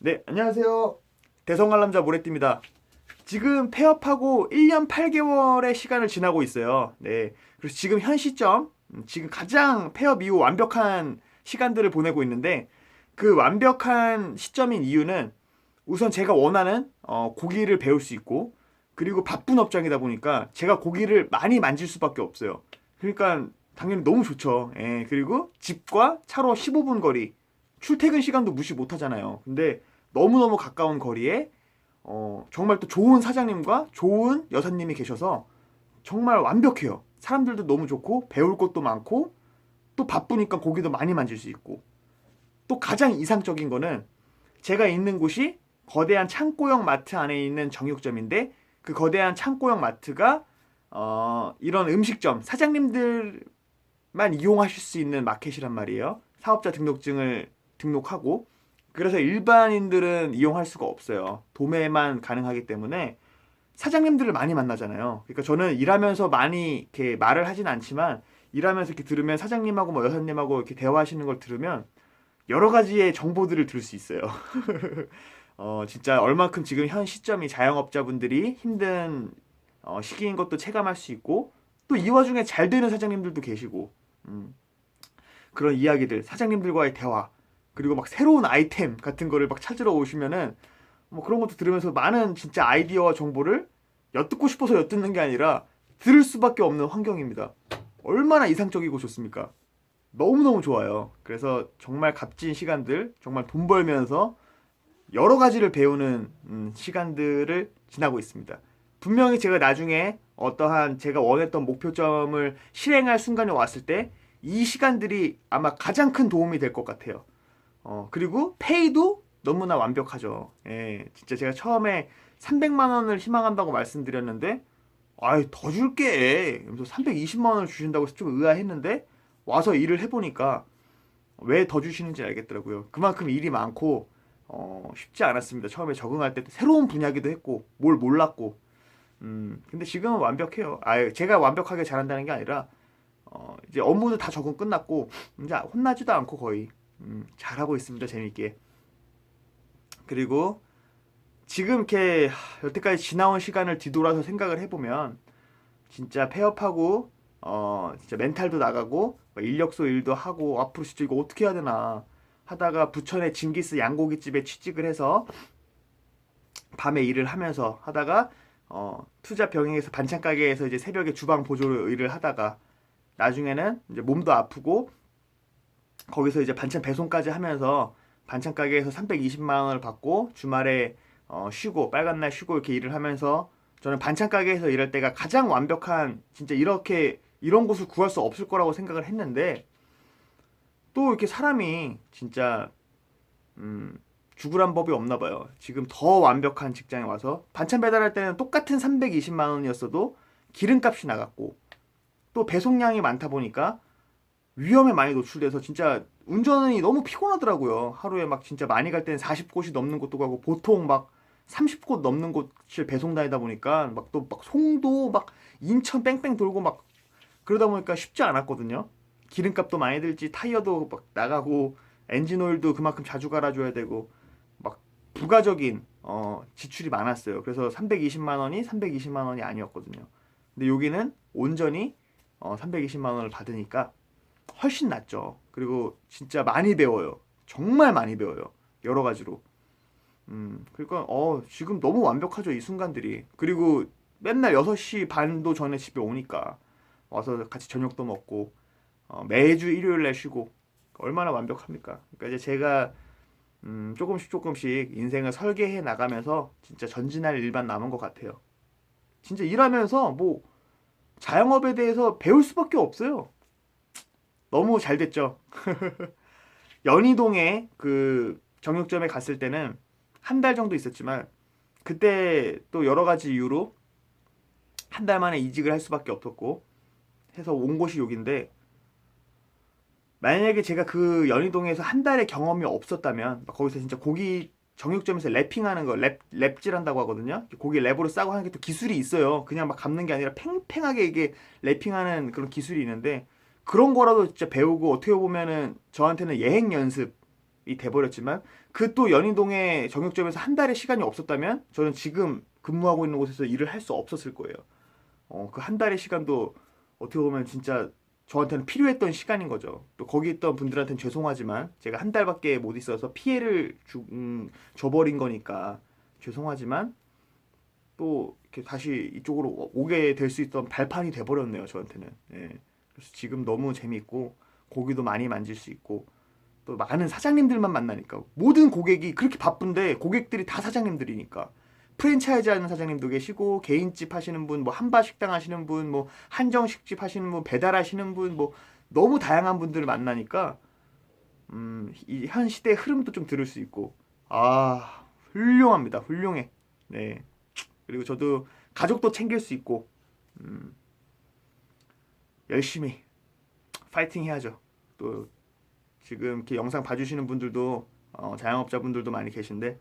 네, 안녕하세요. 대성관람자 모래띠입니다. 지금 폐업하고 1년 8개월의 시간을 지나고 있어요. 네. 그래서 지금 현 시점, 음, 지금 가장 폐업 이후 완벽한 시간들을 보내고 있는데, 그 완벽한 시점인 이유는 우선 제가 원하는 어, 고기를 배울 수 있고, 그리고 바쁜 업장이다 보니까 제가 고기를 많이 만질 수밖에 없어요. 그러니까 당연히 너무 좋죠. 예, 그리고 집과 차로 15분 거리, 출퇴근 시간도 무시 못 하잖아요. 근데 너무너무 가까운 거리에 어, 정말 또 좋은 사장님과 좋은 여사님이 계셔서 정말 완벽해요. 사람들도 너무 좋고 배울 것도 많고 또 바쁘니까 고기도 많이 만질 수 있고 또 가장 이상적인 거는 제가 있는 곳이 거대한 창고형 마트 안에 있는 정육점인데 그 거대한 창고형 마트가 어, 이런 음식점 사장님들만 이용하실 수 있는 마켓이란 말이에요. 사업자 등록증을 등록하고 그래서 일반인들은 이용할 수가 없어요. 도매만 가능하기 때문에 사장님들을 많이 만나잖아요. 그러니까 저는 일하면서 많이 이렇게 말을 하진 않지만 일하면서 이렇게 들으면 사장님하고 뭐 여사님하고 이렇게 대화하시는 걸 들으면 여러 가지의 정보들을 들을 수 있어요. 어, 진짜 얼만큼 지금 현 시점이 자영업자분들이 힘든 어, 시기인 것도 체감할 수 있고 또 이 와중에 잘 되는 사장님들도 계시고 음, 그런 이야기들 사장님들과의 대화 그리고 막 새로운 아이템 같은 거를 막 찾으러 오시면은 뭐 그런 것도 들으면서 많은 진짜 아이디어와 정보를 엿듣고 싶어서 엿듣는 게 아니라 들을 수밖에 없는 환경입니다. 얼마나 이상적이고 좋습니까? 너무너무 좋아요. 그래서 정말 값진 시간들, 정말 돈 벌면서 여러 가지를 배우는 음, 시간들을 지나고 있습니다. 분명히 제가 나중에 어떠한 제가 원했던 목표점을 실행할 순간이 왔을 때 이 시간들이 아마 가장 큰 도움이 될 것 같아요. 어, 그리고 페이도 너무나 완벽하죠. 예, 진짜 제가 처음에 300만 원을 희망한다고 말씀드렸는데, 아이, 더 줄게. 그래서 320만 원을 주신다고 해서 좀 의아했는데, 와서 일을 해보니까 왜 더 주시는지 알겠더라고요. 그만큼 일이 많고, 어, 쉽지 않았습니다. 처음에 적응할 때 새로운 분야기도 했고, 뭘 몰랐고, 음, 근데 지금은 완벽해요. 아, 제가 완벽하게 잘한다는 게 아니라, 어, 이제 업무도 다 적응 끝났고, 이제 혼나지도 않고 거의. 음, 잘하고 있습니다. 재밌게. 그리고 지금 이렇게 하, 여태까지 지나온 시간을 뒤돌아서 생각을 해보면 진짜 폐업하고 어 진짜 멘탈도 나가고 막 인력소 일도 하고 앞으로 진짜 이거 어떻게 해야 되나 하다가 부천의 징기스 양고기집에 취직을 해서 밤에 일을 하면서 하다가 어 투자 병행해서 반찬 가게에서 이제 새벽에 주방 보조 일을 하다가 나중에는 이제 몸도 아프고 거기서 이제 반찬 배송까지 하면서 반찬 가게에서 320만 원을 받고 주말에 어, 쉬고 빨간 날 쉬고 이렇게 일을 하면서 저는 반찬 가게에서 일할 때가 가장 완벽한 진짜 이렇게 이런 곳을 구할 수 없을 거라고 생각을 했는데 또 이렇게 사람이 진짜 음, 죽으란 법이 없나 봐요. 지금 더 완벽한 직장에 와서 반찬 배달할 때는 똑같은 320만 원이었어도 기름값이 나갔고 또 배송량이 많다 보니까 위험에 많이 노출돼서 진짜 운전이 너무 피곤하더라고요. 하루에 막 진짜 많이 갈 때는 40곳이 넘는 곳도 가고 보통 막 30곳 넘는 곳을 배송 다니다 보니까 막또막 송도 막 인천 뺑뺑 돌고 막 그러다 보니까 쉽지 않았거든요. 기름값도 많이 들지 타이어도 막 나가고 엔진 오일도 그만큼 자주 갈아줘야 되고 막 부가적인 어, 지출이 많았어요. 그래서 320만 원이 320만 원이 아니었거든요. 근데 여기는 온전히 어, 320만 원을 받으니까 훨씬 낫죠. 그리고 진짜 많이 배워요. 정말 많이 배워요. 여러 가지로. 음, 그러니까 어, 지금 너무 완벽하죠, 이 순간들이. 그리고 맨날 6시 반도 전에 집에 오니까 와서 같이 저녁도 먹고 어, 매주 일요일 날 쉬고 얼마나 완벽합니까? 그러니까 이제 제가 음, 조금씩 조금씩 인생을 설계해 나가면서 진짜 전진할 일만 남은 것 같아요. 진짜 일하면서 뭐 자영업에 대해서 배울 수밖에 없어요. 너무 잘 됐죠. 연희동에 그 정육점에 갔을 때는 한 달 정도 있었지만 그때 또 여러 가지 이유로 한 달 만에 이직을 할 수밖에 없었고 해서 온 곳이 여긴데 만약에 제가 그 연희동에서 한 달의 경험이 없었다면 거기서 진짜 고기 정육점에서 랩핑하는 거 랩, 랩질한다고 하거든요. 고기 랩으로 싸고 하는 게 또 기술이 있어요. 그냥 막 감는 게 아니라 팽팽하게 이게 랩핑하는 그런 기술이 있는데 그런 거라도 진짜 배우고 어떻게 보면은 저한테는 예행 연습이 돼버렸지만 그 또 연희동의 정육점에서 한 달의 시간이 없었다면 저는 지금 근무하고 있는 곳에서 일을 할 수 없었을 거예요. 어, 그 한 달의 시간도 어떻게 보면 진짜 저한테는 필요했던 시간인 거죠. 또 거기 있던 분들한테는 죄송하지만 제가 한 달밖에 못 있어서 피해를 주, 음, 줘버린 거니까 죄송하지만 또 이렇게 다시 이쪽으로 오- 오게 될 수 있던 발판이 돼버렸네요 저한테는. 예. 그래서 지금 너무 재밌고 고기도 많이 만질 수 있고 또 많은 사장님들만 만나니까 모든 고객이 그렇게 바쁜데 고객들이 다 사장님들이니까 프랜차이즈 하는 사장님도 계시고 개인집 하시는 분, 뭐 한바 식당 하시는 분, 뭐 한정식집 하시는 분, 배달 하시는 분, 뭐 너무 다양한 분들을 만나니까 음, 이 현 시대의 흐름도 좀 들을 수 있고 아 훌륭합니다, 훌륭해. 네. 그리고 저도 가족도 챙길 수 있고 음, 열심히 파이팅 해야죠. 또 지금 이렇게 영상 봐주시는 분들도 어, 자영업자분들도 많이 계신데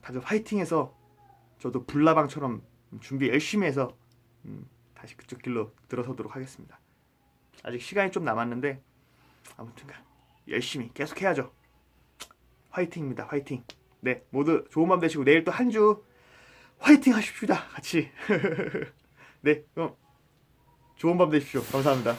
다들 파이팅해서 저도 불나방처럼 준비 열심히 해서 음, 다시 그쪽 길로 들어서도록 하겠습니다. 아직 시간이 좀 남았는데 아무튼간 열심히 계속 해야죠. 화이팅입니다. 화이팅. 네, 모두 좋은 밤 되시고 내일 또 한 주 화이팅 하십시다. 같이. 네, 그럼 좋은 밤 되십시오. 감사합니다.